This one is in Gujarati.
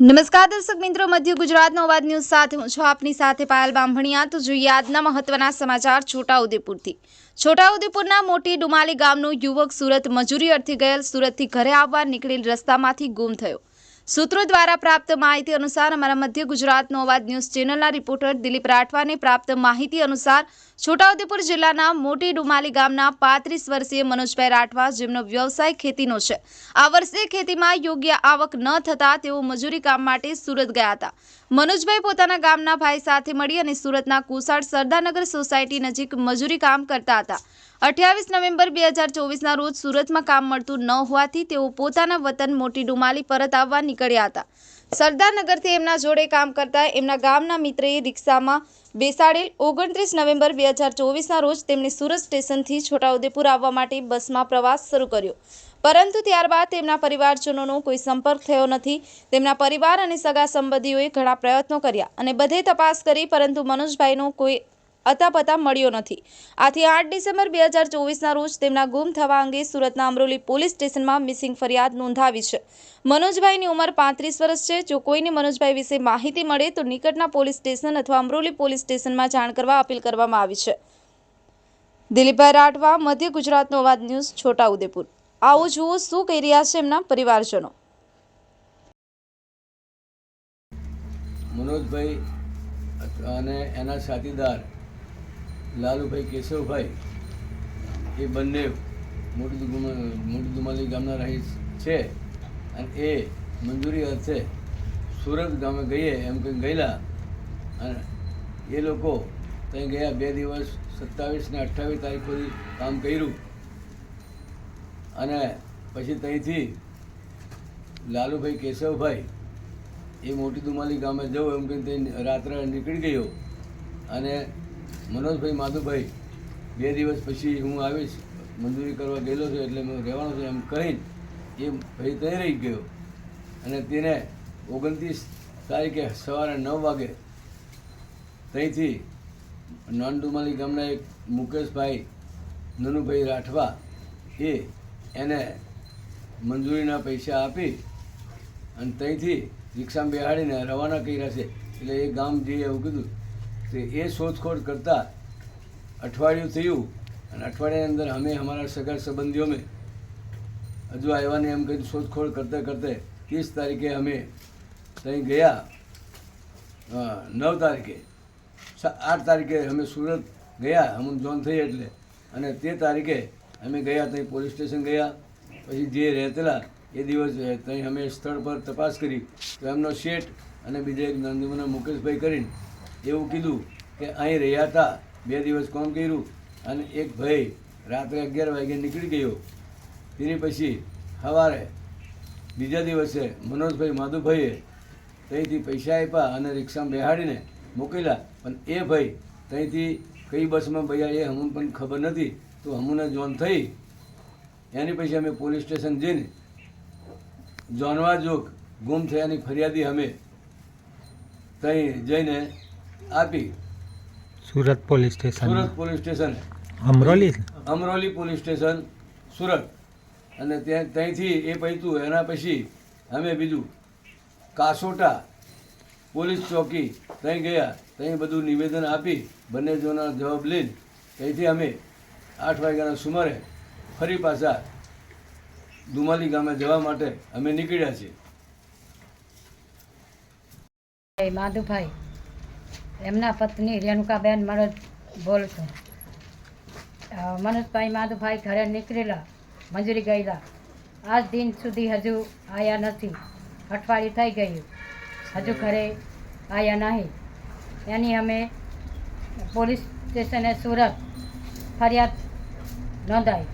નમસ્કાર દર્શક મિત્રો, મધ્ય ગુજરાતનો અવાજ ન્યૂઝ સાથે હું છું આપની સાથે પાયલ બાંભણિયા તો જોઈએ આજના મહત્વના સમાચાર છોટાઉદેપુરથી. છોટાઉદેપુરના મોટી ડુમાલી ગામનો યુવક સુરત મજૂરી અર્થે ગયેલ, સુરતથી ઘરે આવવા નીકળેલ રસ્તામાંથી ગુમ થયો. સૂત્રો દ્વારા પ્રાપ્ત માહિતી અનુસાર અમારા મધ્ય ગુજરાતનો અવાજ ન્યૂઝ ચેનલના રિપોર્ટર દિલીપ રાઠવાને પ્રાપ્ત માહિતી અનુસાર છોટાઉદેપુર જિલ્લાના મોટી ડુમાલી ગામના પાંત્રીસ વર્ષીય મનોજભાઈ રાઠવા જેમનો વ્યવસાય ખેતીનો છે. આ વર્ષે ખેતીમાં યોગ્ય આવક ન થતાં તેઓ મજૂરી કામ માટે સુરત ગયા હતા. મનોજભાઈ પોતાના ગામના ભાઈ સાથે મળી અને સુરતના કુસાડ સરદારનગર સોસાયટી નજીક મજૂરી કામ કરતા હતા. અઠ્યાવીસ નવેમ્બર બે હજાર ચોવીસના રોજ સુરતમાં કામ મળતું ન હોવાથી તેઓ પોતાના વતન મોટી ડુમાલી પરત આવવા નીકળ્યા હતા. સરદારનગરથી એમના જોડે કામ કરતા એમના ગામના મિત્રએ રિક્ષામાં બેસાડેલ ઓગણત્રીસ નવેમ્બર બે હજાર ચોવીસના રોજ તેમણે સુરત સ્ટેશનથી છોટાઉદેપુર આવવા માટે બસમાં પ્રવાસ શરૂ કર્યો. પરંતુ ત્યારબાદ તેમના પરિવારજનોનો કોઈ સંપર્ક થયો નથી. તેમના પરિવાર અને સગા સંબંધીઓએ ઘણા પ્રયત્નો કર્યા અને બધે તપાસ કરી, પરંતુ મનોજભાઈનો કોઈ અતાપતા મળ્યો નથી. આથી આઠ ડિસેમ્બર બે હજાર ચોવીસના રોજ તેમના ગુમ થવા અંગે સુરતના અમરોલી પોલીસ સ્ટેશનમાં મિસિંગ ફરિયાદ નોંધાવી છે. મનોજભાઈની ઉંમર પાંત્રીસ વર્ષ છે. જો કોઈને મનોજભાઈ વિશે માહિતી મળે તો નિકટના પોલીસ સ્ટેશન અથવા અમરોલી પોલીસ સ્ટેશનમાં જાણ કરવા અપીલ કરવામાં આવી છે. દિલીપભાઈ રાઠવા, મધ્ય ગુજરાતનો અવાજ ન્યૂઝ છોટાઉદેપુર. આવો જુઓ શું કહી રહ્યા છે એમના પરિવારજનો. મનોજભાઈ અને એના સાથીદાર લાલુભાઈ કેશવભાઈ, એ બંને મોટી દુમા, મોટી દુમાલી ગામના રહી છે અને એ મંજૂરી અર્થે સુરત ગામે ગઈએ એમ કંઈ ગયેલા. અને એ લોકો ત્યાં ગયા બે દિવસ, સત્તાવીસ ને અઠ્ઠાવીસ તારીખ સુધી કામ કર્યું. અને પછી ત્યાંથી લાલુભાઈ કેશવભાઈ, એ મોટી દુમાલી ગામે જવું એમ તે રાત્રે નીકળી ગયો. અને મનોજભાઈ માધુભાઈ, બે દિવસ પછી હું આવીશ. મંજૂરી કરવા ગયેલો છું એટલે હું રહેવાનો છું એમ કહીને એ ભાઈ તય રહી ગયો. અને તેને ઓગણત્રીસ તારીખે સવારે નવ વાગે ત્યાંથી નોનડુમાલી ગામના એક મુકેશભાઈ, નનુભાઈ રાઠવા એ એને મંજૂરીના પૈસા આપી અને ત્યાંથી રિક્ષામાં બેહાડીને રવાના કર્યા છે. એટલે એ ગામ જઈએ એવું કીધું તો એ શોધખોળ કરતાં અઠવાડિયું થયું અને અઠવાડિયાની અંદર અમે અમારા સગા સંબંધીઓ મેં હજુ આવ્યા નહીં એમ કહી શોધખોળ કરતે કરતે ત્રીસ તારીખે અમે ત્યાં ગયા. નવ તારીખે. આઠ તારીખે અમે સુરત ગયા અમુક જોન થઈ એટલે. અને તે તારીખે અમે ગયા ત્યાં પોલીસ સ્ટેશન ગયા. પછી જે રહેતેલા એ દિવસ ત્યાં અમે સ્થળ પર તપાસ કરી. તો એમનો શેઠ અને બીજા એક નંદીમના મુકેશભાઈ કરીને એવું કીધું કે અહીં રહ્યા હતા, બે દિવસ કોમ કર્યું અને એક ભાઈ રાત્રે અગિયાર વાગે નીકળી ગયો. તેની પછી સવારે બીજા દિવસે મનોજભાઈ માધુભાઈએ ત્યાંથી પૈસા આપ્યા અને રિક્ષામાં બેહાડીને મોકલ્યા. પણ એ ભાઈ ત્યાંથી કઈ બસમાં ભૈયા એ હમું પણ ખબર નથી. તો હમુને જોન થઈ. એની પછી અમે પોલીસ સ્ટેશન જઈને જોનવા જોગ ગુમ થયાની ફરિયાદી અમે ત્યાં જઈને આપી. Surat police station. Surat police station. Amroli Amroli police station Surat. અને ત્યાં ત્યાંથી એ પૈતું એના પછી અમે બીજું કાસોટા પોલીસ ચોકી ત્યાં ગયા ત્યાં બધું નિવેદન આપી બંને જોના જવાબ લઈને ત્યાંથી અમે આઠ વાગ્યાના સુમારે ફરી પાછા દુમાલી ગામે જવા માટે અમે નીકળ્યા છીએ. માધુભાઈ એમના પત્ની રેણુકાબેન મનોજ બોલતો. અ, મનોજભાઈ માધુભાઈ ઘરે નીકળેલા મંજૂરી ગયેલા. આજ દિન સુધી હજુ આવ્યા નથી. અઠવાડિયું થઈ ગયું. હજુ ઘરે આવ્યા નહીં. એની અમે પોલીસ સ્ટેશને સુરત ફરિયાદ નોંધાઈ.